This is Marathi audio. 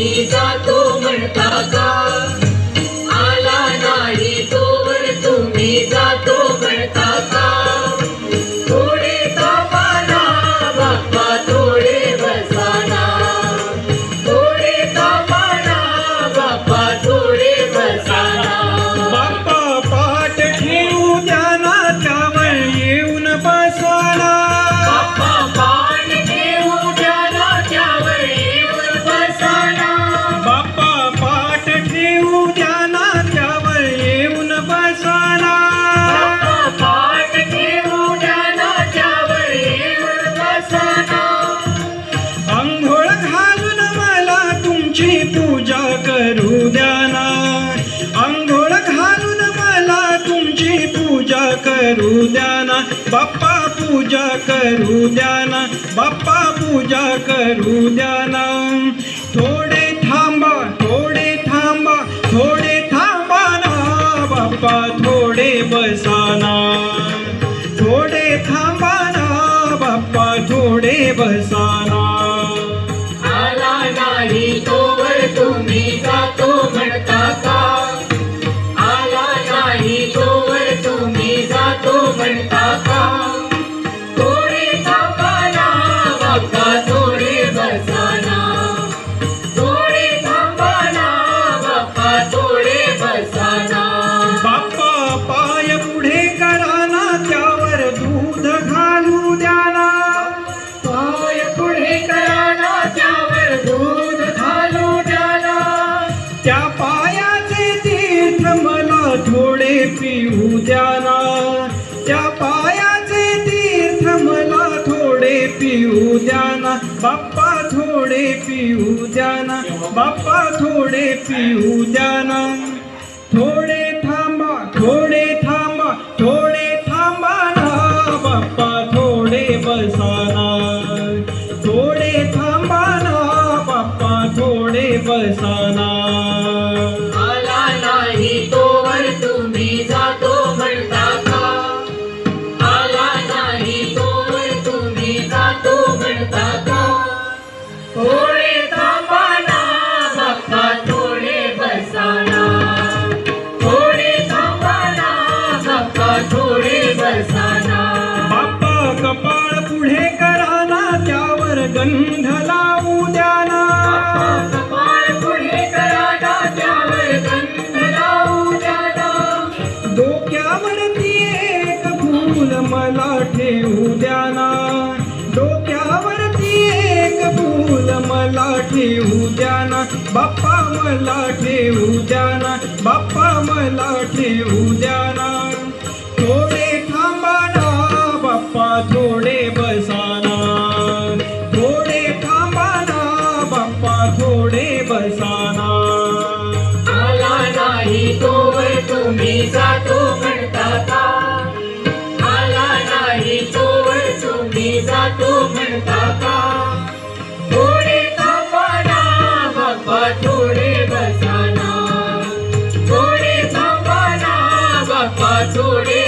तुम्ही जातो म्हणता आंघोळ घालून मला तुमची पूजा करू द्या ना. बाप्पा पूजा करू द्या ना. बाप्पा पूजा करू द्या ना. थोडे थांबा थोडे थांबा थोडे थांबा ना. बाप्पा थोडे बसाना थोडे थांबा त्या पायाचे तीर्थ मला थोडे पिऊ द्याना त्या पिऊ द्याना बाप्पा थोडे पिऊ द्याना बाप्पा थोडे पिऊ द्याना थोडे थांबा थोडे थांबा थोडे थांबा ना बाप्पा थोडे बसाना. थोडे थांबा ना बाप्पा थोडे बसाना. गंध लावू द्याना डोक्यावर पुढे डोक्यावरती एक फूल मला ठेवू द्याना डोक्यावरती एक फूल मला ठेवू द्याना बाप्पा मला ठेवू द्याना बाप्पा मला ठेवू द्याना ना. बापाना बाप्पा थोडे बसाना. आला नाही तोवर तुम्ही जातो म्हणता का आला नाही तोवर तुम्ही जातो म्हणता का थोडे थांबाना थोडे थोडे